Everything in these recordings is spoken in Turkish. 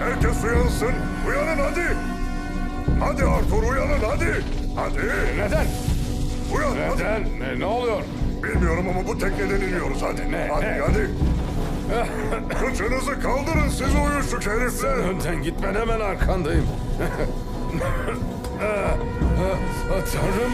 Herkes uyansın. Uyanın hadi. Hadi Arthur uyanın hadi. Hadi. Neden? Uyan hadi. Neden? Ne, ne oluyor? Bilmiyorum ama bu tekneden iniyoruz hadi. Ne, hadi ne? hadi. Kıçınızı kaldırın siz uyuşuk herifler. Önden gitmen hemen arkandayım. Tanrım.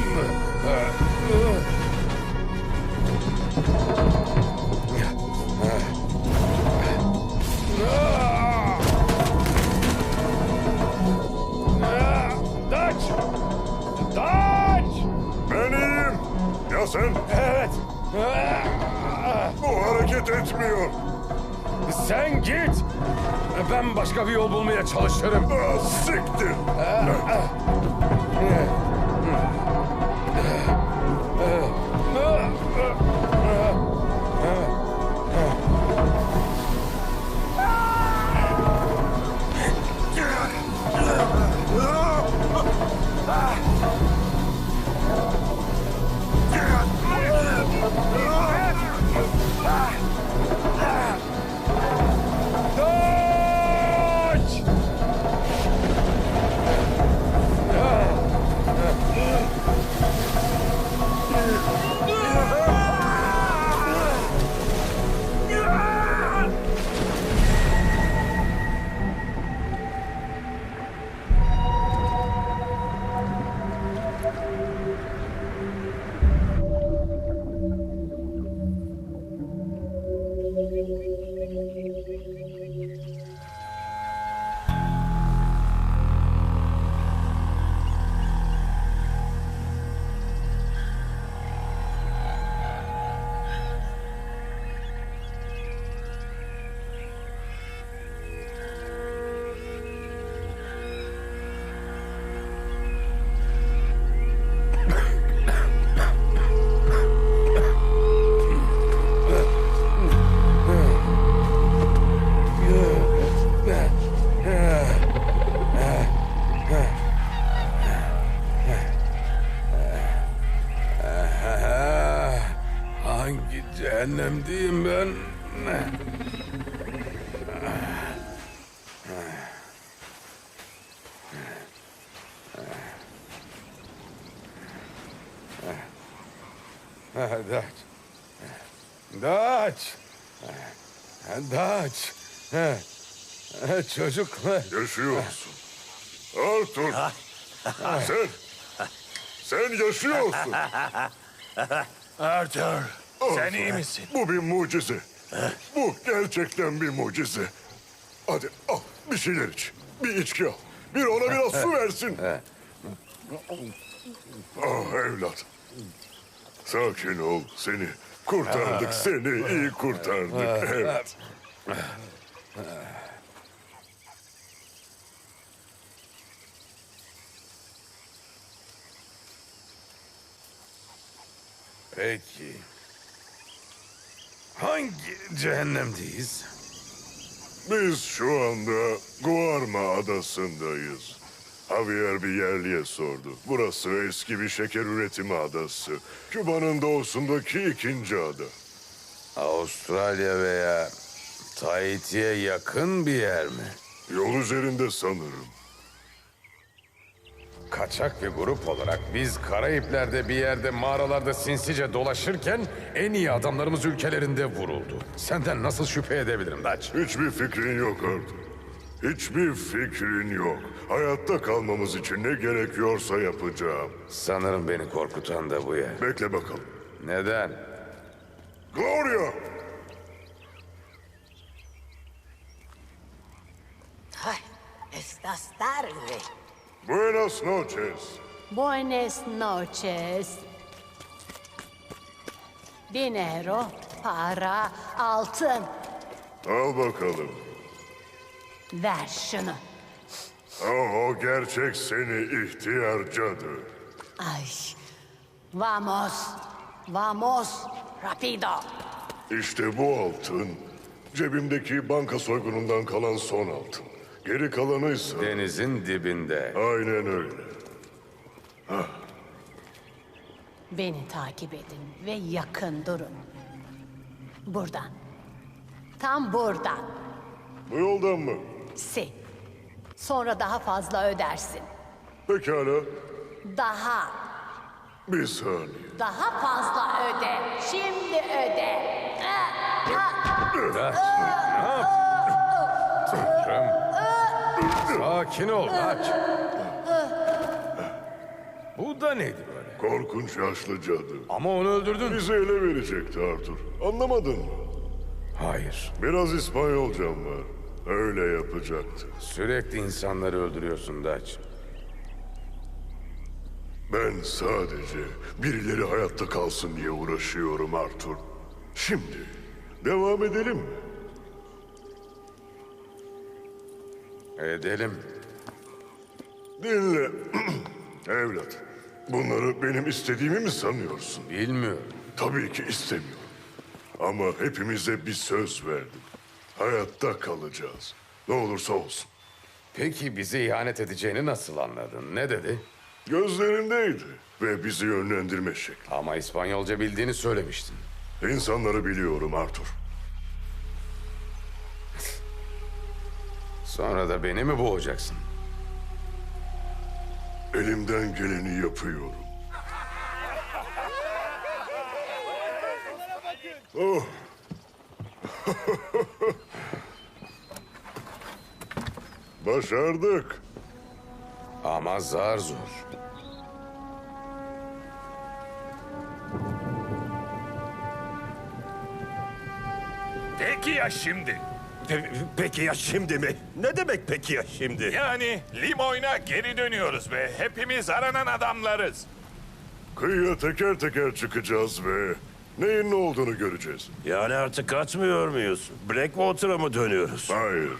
Sen? Evet. Bu hareket etmiyor. Sen git. Ben başka bir yol bulmaya çalışırım. Ah, siktir. Daç. Daç. Çocuklar. Yaşıyorsun. Arthur. sen. Sen yaşıyorsun. Arthur, sen iyi misin? Bu bir mucize. Bu gerçekten bir mucize. Hadi al bir şeyler iç. Bir içki al. Bir ona biraz su versin. Ah evlat. Sakin ol. Seni kurtardık. Seni iyi kurtardık. Evet. Peki. Hangi cehennemdeyiz? Biz şu anda Guarma adasındayız. Javier bir yerliye sordu. Burası eski bir şeker üretimi adası. Küba'nın doğusundaki ikinci ada. Avustralya veya Tahiti'ye yakın bir yer mi? Yol üzerinde sanırım. Kaçak bir grup olarak biz Karayipler'de bir yerde mağaralarda sinsice dolaşırken en iyi adamlarımız ülkelerinde vuruldu. Senden nasıl şüphe edebilirim Daç? Hiçbir fikrin yok Arthur. Hiçbir fikrin yok. Hayatta kalmamız için ne gerekiyorsa yapacağım. Sanırım beni korkutan da bu yer. Bekle bakalım. Neden? Gloria! Ay, estas tarde. Buenas noches. Buenas noches. Dinero, para, altın. Al bakalım. Ver şunu. O, o gerçek seni ihtiyar cadı. Ay. Vamos. Vamos. Rapido. İşte bu altın cebimdeki banka soygunundan kalan son altın. Geri kalanıysa Denizin dibinde. aynen öyle. Beni takip edin ve yakın durun. Buradan. Tam buradan. Bu yoldan mı? Si. Sonra daha fazla ödersin. Pekala. Daha, Bir saniye. daha fazla öde. Şimdi öde. Ah, ah. Ne yap? Tanrım. Sakin ol Daç. Bu da neydi böyle? Korkunç yaşlı cadı. Ama onu öldürdün. Bizi ele verecekti Arthur. Anlamadın mı? Hayır. Biraz İspanyolcam var. Öyle yapacaktı. Sürekli insanları öldürüyorsun Daç. Ben sadece birileri hayatta kalsın diye uğraşıyorum Arthur. Şimdi devam edelim mi? Edelim. Dinle. Evlat. Bunları benim istediğimi mi sanıyorsun? Bilmiyorum. Tabii ki istemiyorum. Ama hepimize bir söz verdim. Hayatta kalacağız. Ne olursa olsun. Peki bize ihanet edeceğini nasıl anladın? Ne dedi? Gözlerindeydi ve bizi yönlendirme şekli. Ama İspanyolca bildiğini söylemiştin. İnsanları biliyorum Arthur. Sonra da beni mi boğacaksın? Elimden geleni yapıyorum. Oh. Başardık. Ama zar zor. Peki ya şimdi? Pe- Peki ya şimdi mi? Ne demek peki ya şimdi? Yani Limoyna geri dönüyoruz ve hepimiz aranan adamlarız. Kıyıya teker teker çıkacağız ve neyin ne olduğunu göreceğiz. Yani artık kaçmıyor muyuz? Blackwater'a mı dönüyoruz? Hayır.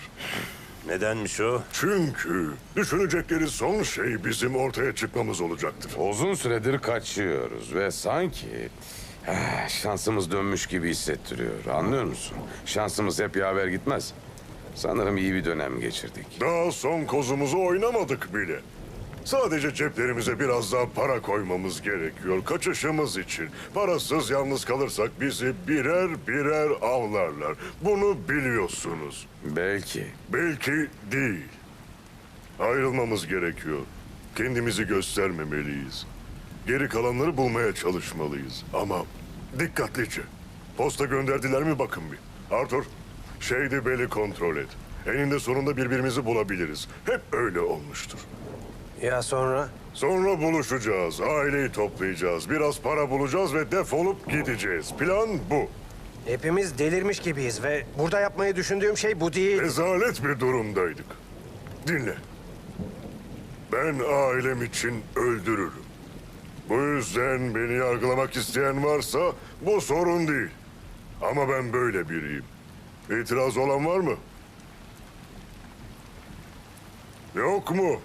Nedenmiş o? Çünkü düşünecekleri son şey bizim ortaya çıkmamız olacaktır. Uzun süredir kaçıyoruz ve sanki ah, şansımız dönmüş gibi hissettiriyor. Anlıyor musun? Şansımız hep yaver gitmez. Sanırım iyi bir dönem geçirdik. Daha son kozumuzu oynamadık bile. Sadece ceplerimize biraz daha para koymamız gerekiyor kaçışımız için. Parasız yalnız kalırsak bizi birer birer avlarlar. Bunu biliyorsunuz. Belki. Belki değil. Ayrılmamız gerekiyor. Kendimizi göstermemeliyiz. Geri kalanları bulmaya çalışmalıyız. Ama dikkatlice. Posta gönderdiler mi bakın bir. Arthur, Shady Bell'i kontrol et. Eninde sonunda birbirimizi bulabiliriz. Hep öyle olmuştur. Ya sonra? Sonra buluşacağız, aileyi toplayacağız, biraz para bulacağız ve defolup gideceğiz. Plan bu. Hepimiz delirmiş gibiyiz ve burada yapmayı düşündüğüm şey bu değil. Rezalet bir durumdaydık. Dinle. Ben ailem için öldürürüm. Bu yüzden beni yargılamak isteyen varsa bu sorun değil. Ama ben böyle biriyim. İtiraz olan var mı? Yok mu?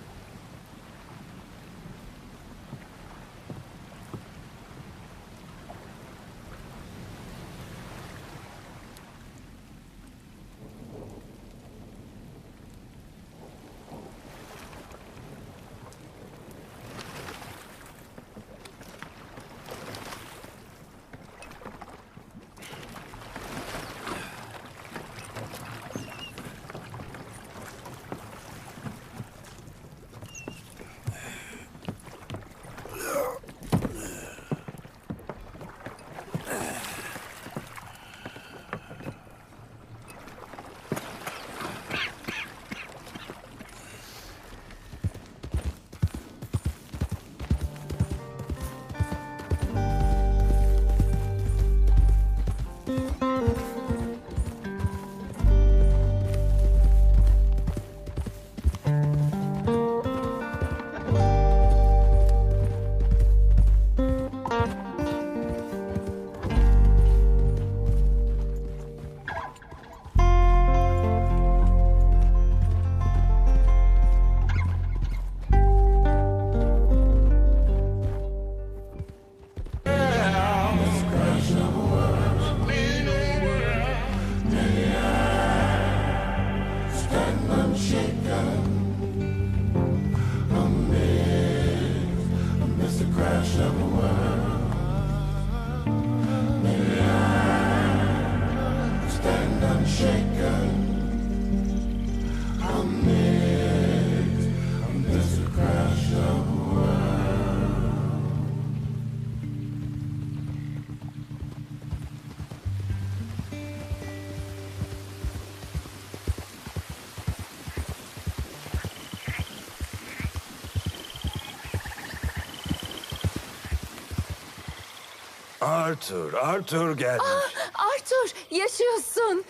Arthur, Arthur gelmiş. Arthur yaşıyorsun.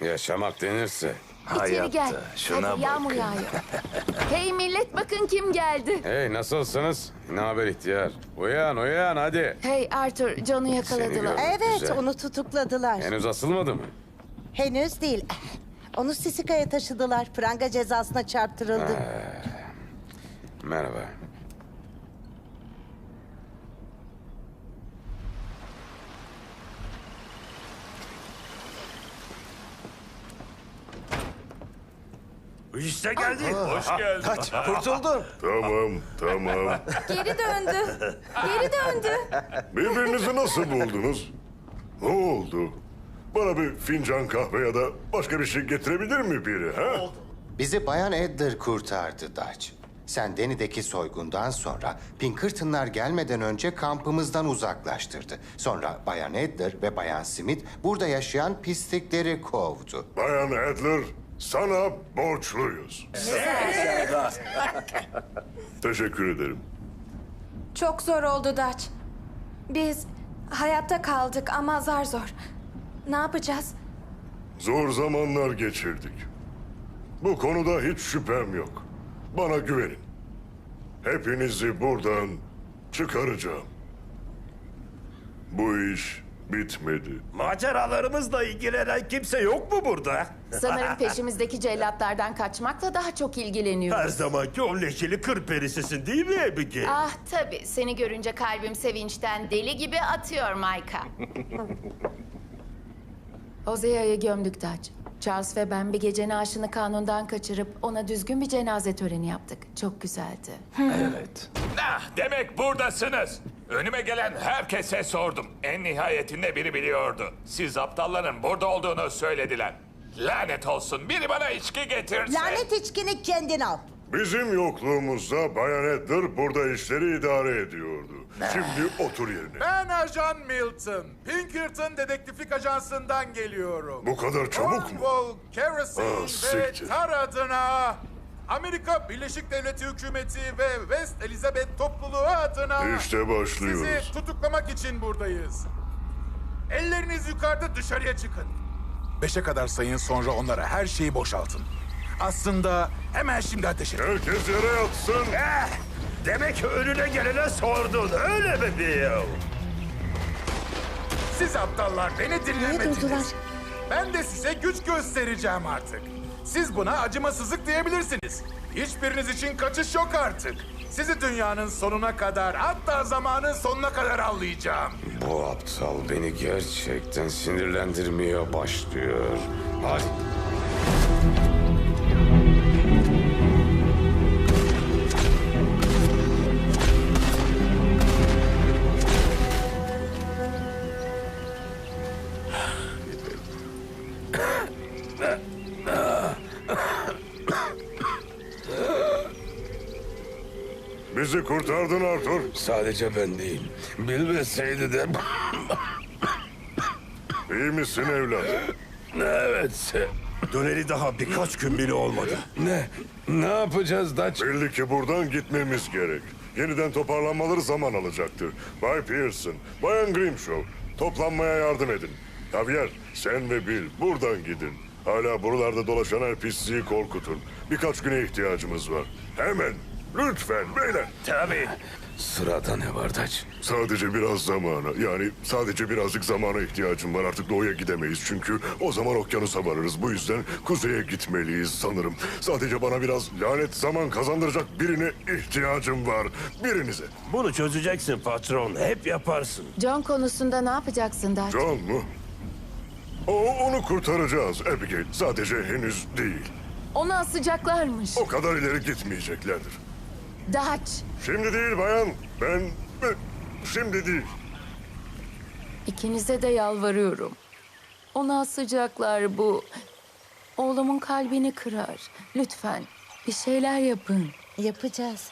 Yaşamak denirse. İçeri gel. Hayatta, şuna Hadi yağmur bakın. yağıyor. hey millet bakın kim geldi. Hey nasılsınız? Ne haber ihtiyar? Uyan uyan hadi. Hey Arthur John'u yakaladılar. gördüm. Evet, Güzel. onu tutukladılar. Henüz asılmadı mı? Henüz değil. Onu Sisika'ya taşıdılar. Pranga cezasına çarptırıldı. Merhaba. İşte geldi. Hoş geldin. Kaç, kurtuldun. Tamam, tamam. Geri döndü. Geri döndü. Birbirinizi nasıl buldunuz? Ne oldu? Bana bir fincan kahve ya da başka bir şey getirebilir mi biri ha? Bizi Bayan Edder kurtardı Dutch. Sen Deni'deki soygundan sonra Pinkertonlar gelmeden önce kampımızdan uzaklaştırdı. Sonra Bayan Edder ve Bayan Smith burada yaşayan pislikleri kovdu. Bayan Adler, sana borçluyuz. Teşekkür ederim. Çok zor oldu Dutch. Biz hayatta kaldık ama zar zor. Ne yapacağız? Zor zamanlar geçirdik. Bu konuda hiç şüphem yok. Bana güvenin. Hepinizi buradan çıkaracağım. Bu iş bitmedi. Maceralarımızla ilgilenen kimse yok mu burada? Sanırım peşimizdeki cellatlardan kaçmakla daha çok Her ilgileniyoruz. zamanki o leşeli kır perisisin değil mi Abigail? Ah tabii. Seni görünce kalbim sevinçten deli gibi atıyor Mayka. Ozea'yı gömdük Dutch. Charles ve ben bir gece naaşını kanundan kaçırıp ona düzgün bir cenaze töreni yaptık. Çok güzeldi. Evet. Ah, demek buradasınız. Önüme gelen herkese sordum. En nihayetinde biri biliyordu. Siz aptalların burada olduğunu söylediler. Lanet olsun. Biri bana içki getirse. Lanet içkini kendin al. Bizim yokluğumuzda Bayan Adler burada işleri idare ediyordu. Şimdi otur yerine. Ben Ajan Milton. Pinkerton Dedektiflik Ajansı'ndan geliyorum. Bu kadar çabuk mu? Cornwall, Kerosene Ah, ve siktir. Tar adına... Amerika Birleşik Devleti Hükümeti ve West Elizabeth topluluğu adına... İşte başlıyoruz. Sizi tutuklamak için buradayız. Elleriniz yukarıda dışarıya çıkın. Beşe kadar sayın sonra onlara her şeyi boşaltın. Aslında hemen şimdi ateş edin. Herkes yere yatsın. Eh, demek önüne gelene sordun öyle mi Bill? Siz aptallar beni dinlemediniz. Ben de size güç göstereceğim artık. Siz buna acımasızlık diyebilirsiniz. Hiçbiriniz için kaçış yok artık. Sizi dünyanın sonuna kadar hatta zamanın sonuna kadar avlayacağım. Bu aptal beni gerçekten sinirlendirmeye başlıyor. Hadi. Bizi kurtardın Arthur. Sadece ben değil. Bilmeseydi de... İyi misin evlat? evet. Döneli daha birkaç gün bile olmadı. Ne? Ne yapacağız Dutch? Belli ki buradan gitmemiz gerek. Yeniden toparlanmaları zaman alacaktır. Bay Pearson, Bayan Grimshaw, toplanmaya yardım edin. Javier, sen ve Bill buradan gidin. Hala buralarda dolaşan her pisliği korkutun. Birkaç güne ihtiyacımız var. Hemen, lütfen beyler. Tabii. Sırada ne var Dutch? Sadece biraz zamana, yani sadece birazcık zamana ihtiyacım var. Artık doğuya gidemeyiz çünkü o zaman okyanusa varırız. Bu yüzden kuzeye gitmeliyiz sanırım. Sadece bana biraz lanet zaman kazandıracak birine ihtiyacım var. Birinize. Bunu çözeceksin patron. Hep yaparsın. John konusunda ne yapacaksın Dutch? John mu? O, onu kurtaracağız Abigail. Sadece henüz değil. Onu asacaklarmış. O kadar ileri gitmeyeceklerdir. Dutch. Şimdi değil bayan. Ben... ben- Şimdi değil. İkinize de yalvarıyorum. Onu asacaklar bu. Oğlumun kalbini kırar. Lütfen bir şeyler yapın. Yapacağız.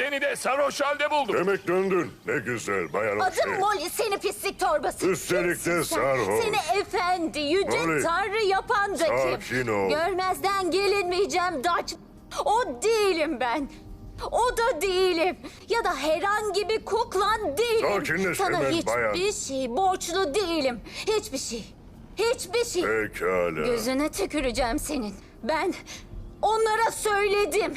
Deni de sarhoş halde buldun. Demek döndün. Ne güzel bayan Adım O'Shea. Molly seni pislik torbası. Üstelik de Kimsin sen? sarhoş. Seni efendi, yüce Molly, tanrı yapan da kim? sakin ol. Görmezden gelinmeyeceğim Dutch. O değilim ben. O da değilim. Ya da herhangi bir kuklan değilim. Sakinleş Sana hemen hiçbir bayan. şey borçlu değilim. Hiçbir şey. Hiçbir şey. Pekala. Gözüne tüküreceğim senin. Ben onlara söyledim.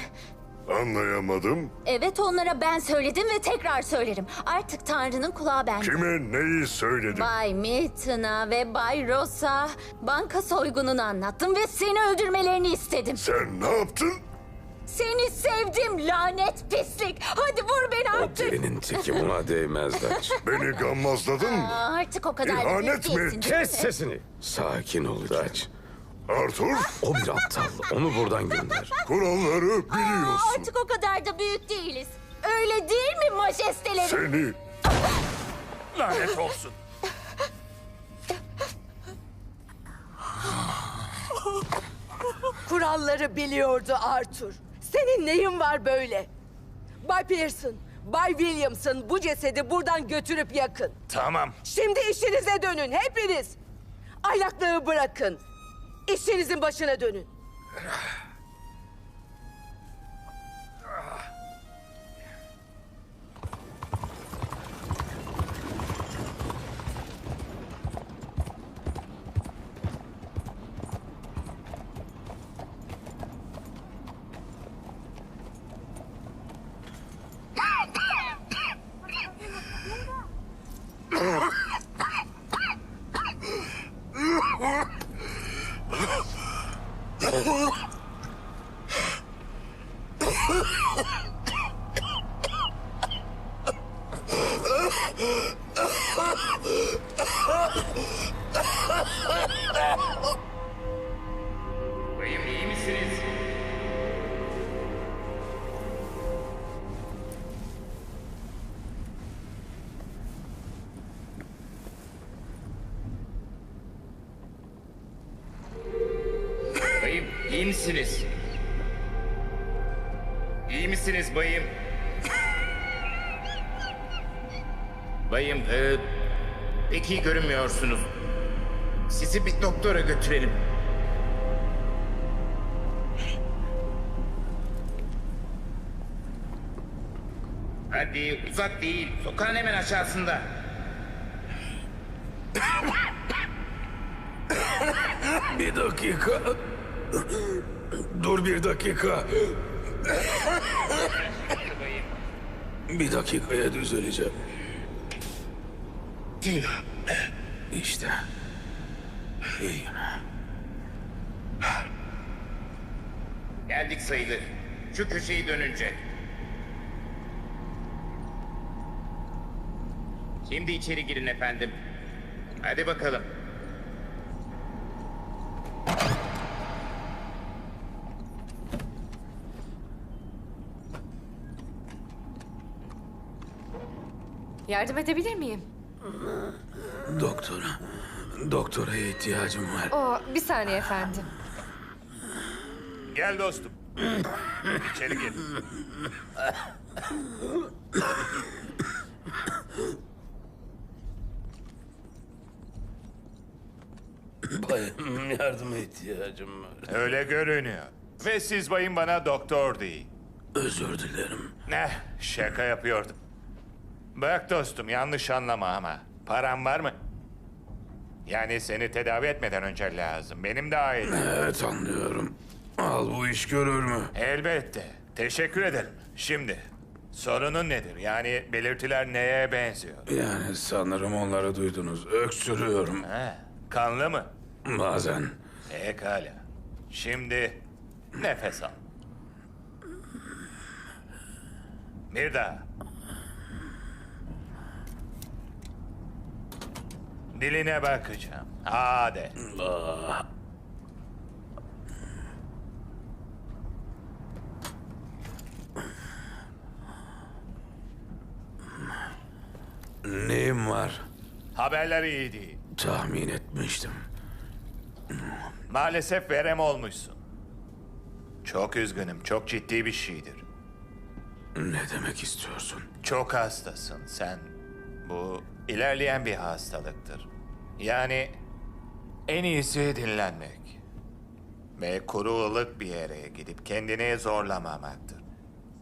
Anlayamadım. Evet onlara ben söyledim ve tekrar söylerim. Artık Tanrı'nın kulağı bende. Kime neyi söyledin? Bay Milton'a ve Bay Rosa banka soygununu anlattım ve seni öldürmelerini istedim. Sen ne yaptın? Seni sevdim lanet pislik. Hadi vur beni O artık. delinin teki buna değmez Daç. Beni gammazladın mı? Aa, artık o kadar da İhanet mi? değilsin, değil mi? Kes sesini. Sakin ol Daç. Arthur, O bir aptal. Onu buradan gönder. kuralları Aa, biliyorsun. artık o kadar da büyük değiliz. Öyle değil mi majesteleri? Seni Lanet olsun. Kuralları biliyordu Arthur. Senin neyin var böyle? Bay Pearson, Bay Williamson bu cesedi buradan götürüp yakın. Tamam. Şimdi işinize dönün hepiniz. Aylaklığı bırakın. İşinizin başına dönün. Bayım iyi misiniz? Bayım iyi misiniz? İyi misiniz bayım? Bayım e, pek iyi görünmüyorsunuz. Sizi bir doktora götürelim. Hadi uzak değil. Sokağın hemen aşağısında. Bir dakika. Dur bir dakika. Bir dakikaya düzeleceğim. İşte. İyiyim. Geldik sayılır. Şu köşeyi dönünce. Şimdi içeri girin efendim. Hadi bakalım. Yardım edebilir miyim? Doktora. Doktoraya ihtiyacım var. O bir saniye efendim. Gel dostum. İçeri gir. Bayım yardıma ihtiyacım var. Öyle görünüyor. Ve siz bayım bana doktor deyin. Özür dilerim. Ne? Şaka yapıyordum. Bak dostum yanlış anlama ama. Param var mı? Yani seni tedavi etmeden önce lazım. Benim de ailem. Evet anlıyorum. Al bu iş görür mü? Elbette. Teşekkür ederim. Şimdi sorunun nedir? Yani belirtiler neye benziyor? Yani sanırım onları duydunuz. Öksürüyorum. He, kanlı mı? Bazen. Pekala. Şimdi nefes al. Bir daha. Diline bakacağım. Hadi. Neyim var? Haberler iyi değil. Tahmin etmiştim. Maalesef verem olmuşsun. Çok üzgünüm. Çok ciddi bir şeydir. Ne demek istiyorsun? Çok hastasın sen. Bu ilerleyen bir hastalıktır. Yani en iyisi dinlenmek. Ve kuru ılık bir yere gidip kendini zorlamamaktır.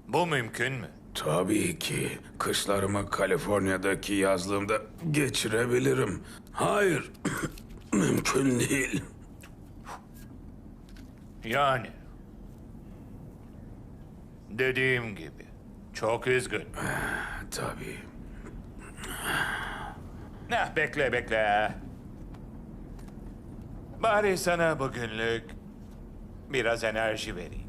Bu mümkün mü? Tabii ki. Kışlarımı Kaliforniya'daki yazlığımda geçirebilirim. Hayır. Mümkün değil. Yani. Dediğim gibi. Çok üzgün. Tabii. Ne bekle bekle. Bari sana bugünlük biraz enerji vereyim.